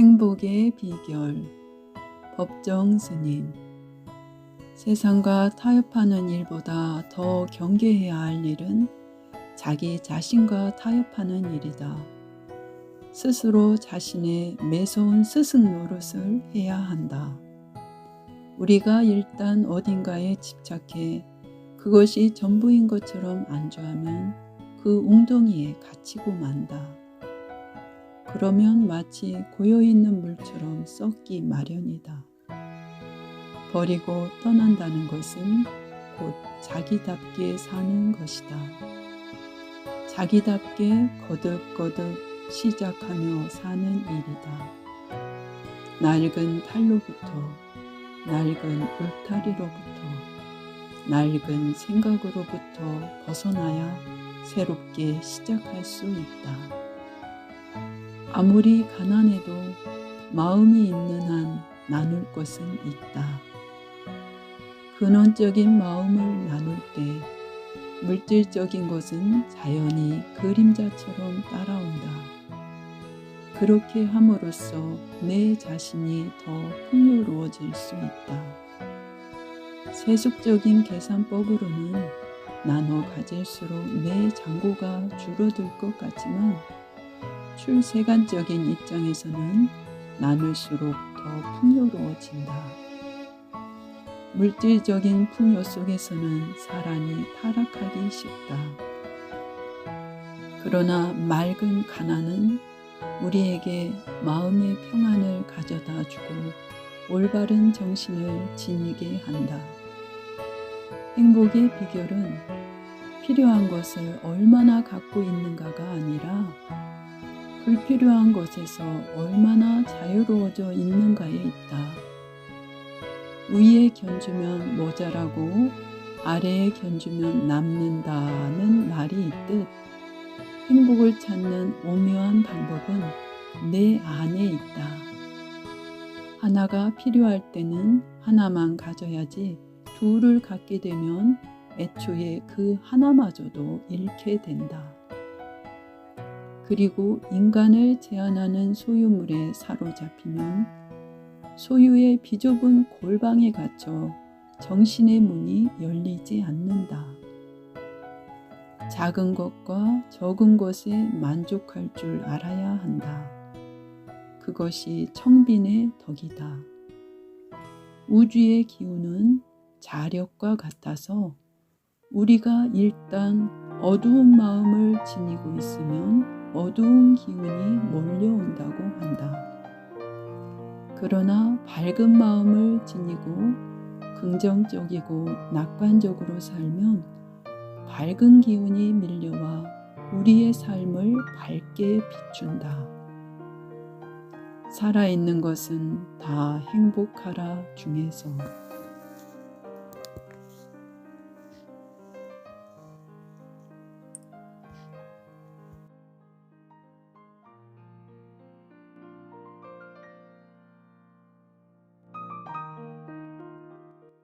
행복의 비결 법정 스님 세상과 타협하는 일보다 더 경계해야 할 일은 자기 자신과 타협하는 일이다. 스스로 자신의 매서운 스승 노릇을 해야 한다. 우리가 일단 어딘가에 집착해 그것이 전부인 것처럼 안주하면 그 웅덩이에 갇히고 만다. 그러면 마치 고여있는 물처럼 썩기 마련이다. 버리고 떠난다는 것은 곧 자기답게 사는 것이다. 자기답게 거듭거듭 시작하며 사는 일이다. 낡은 탈로부터, 낡은 울타리로부터, 낡은 생각으로부터 벗어나야 새롭게 시작할 수 있다. 아무리 가난해도 마음이 있는 한 나눌 것은 있다. 근원적인 마음을 나눌 때 물질적인 것은 자연히 그림자처럼 따라온다. 그렇게 함으로써 내 자신이 더 풍요로워질 수 있다. 세속적인 계산법으로는 나눠 가질수록 내 잔고가 줄어들 것 같지만 출세간적인 입장에서는 나눌수록 더 풍요로워진다. 물질적인 풍요 속에서는 사람이 타락하기 쉽다. 그러나 맑은 가난은 우리에게 마음의 평안을 가져다 주고 올바른 정신을 지니게 한다. 행복의 비결은 필요한 것을 얼마나 갖고 있는가가 아니라 불필요한 것에서 얼마나 자유로워져 있는가에 있다. 위에 견주면 모자라고 아래에 견주면 남는다는 말이 있듯 행복을 찾는 오묘한 방법은 내 안에 있다. 하나가 필요할 때는 하나만 가져야지 둘을 갖게 되면 애초에 그 하나마저도 잃게 된다. 그리고 인간을 제한하는 소유물에 사로잡히면 소유의 비좁은 골방에 갇혀 정신의 문이 열리지 않는다. 작은 것과 적은 것에 만족할 줄 알아야 한다. 그것이 청빈의 덕이다. 우주의 기운은 자력과 같아서 우리가 일단 어두운 마음을 지니고 있으면 어두운 기운이 몰려온다고 한다. 그러나 밝은 마음을 지니고 긍정적이고 낙관적으로 살면 밝은 기운이 밀려와 우리의 삶을 밝게 비춘다. 살아있는 것은 다 행복하라 중에서